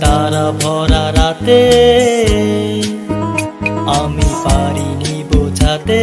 তারা ভরা রাতে আমি পারিনি বোঝাতে।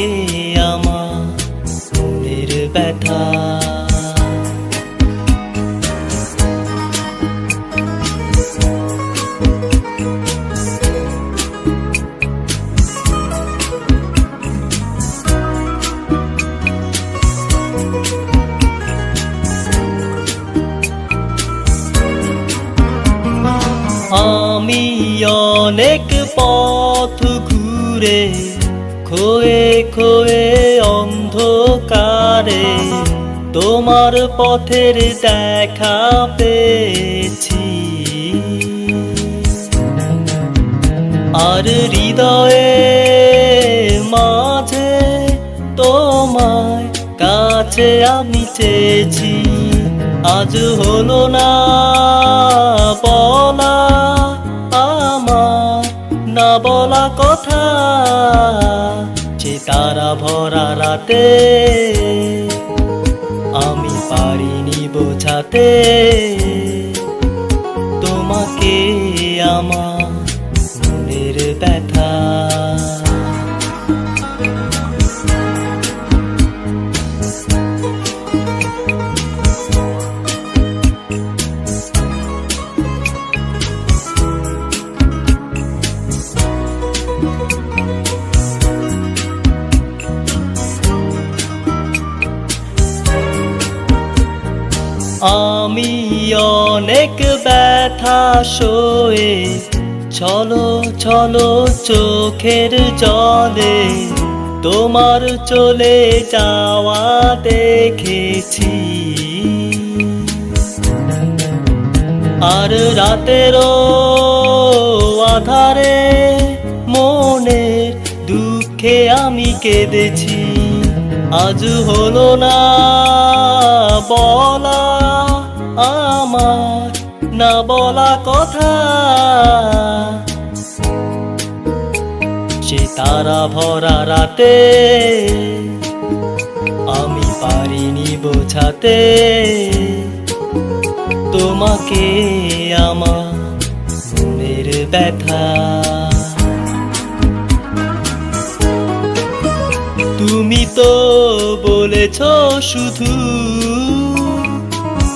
আমি অনেক পথ ঘুরে, খোয়ে খোয়ে অন্ধকারে তোমার পথের দেখা পেয়েছি। আর হৃদয়ে মাঝে তোমায় কাছে আমি চেয়েছি, আজ হলো না। ভরা রাতে আমি পারিনি বোঝাতে। তোমাকে আমার মনের ব্যথা আমি অনেক ব্যথা সয়ে চলো চলো চোখের জলে, তোমার চলে যাওয়া দেখেছি। আর রাতেরও আধারে মনের দুঃখে আমি কেঁদেছি, আজ হলো না বলা আমার না বলা কথা। সে তারা ভরা রাতে আমি পারিনি বোঝাতে, তোমাকে আমার মনের ব্যথা। তুমি তো বলেছ শুধু